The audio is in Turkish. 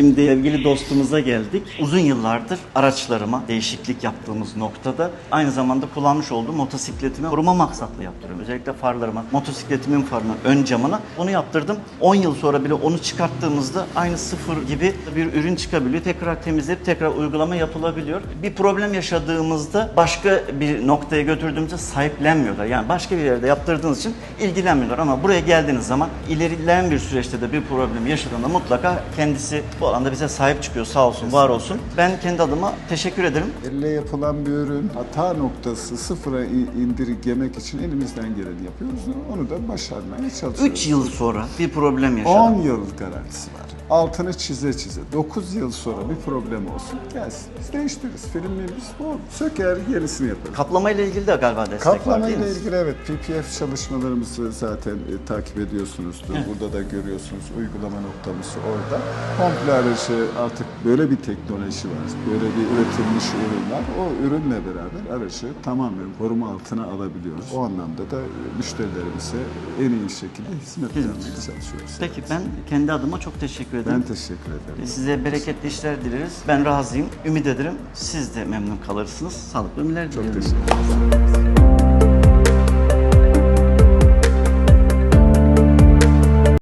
Şimdi sevgili dostumuza geldik. Uzun yıllardır araçlarıma değişiklik yaptığımız noktada aynı zamanda kullanmış olduğum motosikletimi koruma maksatlı yaptırıyorum. Özellikle farlarıma, motosikletimin farına, ön camına onu yaptırdım. 10 yıl sonra bile onu çıkarttığımızda aynı sıfır gibi bir ürün çıkabiliyor. Tekrar temizleyip tekrar uygulama yapılabiliyor. Bir problem yaşadığımızda başka bir noktaya götürdüğümüzde sahiplenmiyorlar. Yani başka bir yerde yaptırdığınız için ilgilenmiyorlar ama buraya geldiğiniz zaman ilerleyen bir süreçte de bir problem yaşadığında mutlaka kendisi bu alanda bize sahip çıkıyor sağ olsun var olsun. Ben kendi adıma teşekkür ederim. Elle yapılan bir ürün hata noktası sıfıra indirgemek için elimizden geleni yapıyoruz. Onu da başarmaya çalışıyoruz. 3 yıl sonra bir problem yaşadım. 10 yıl garantisi var. Altını çize çize. 9 yıl sonra bir problem olsun. Gelsin. Biz değiştiririz. Filmimiz bu. Söker yenisini yaparız. Kaplama ile ilgili de galiba destek var Kaplama değil mi? ile ilgili evet PPF çalışmalarımızı zaten e, takip ediyorsunuzdur. Burada da görüyorsunuz uygulama noktamız orada. Komple aracı artık böyle bir teknoloji var. Böyle bir üretilmiş ürün var. O ürünle beraber aracı tamamen koruma altına alabiliyoruz. O anlamda da e, müşterilerimize en iyi şekilde hizmet vermeye çalışıyoruz. Peki ben kendi adıma çok teşekkür ederim. Ben teşekkür ederim. Size bereketli işler dileriz. Ben razıyım. Ümit ederim siz de memnun kalırsınız. Sağlıklı ömürler Çok dilerim. teşekkür ederim.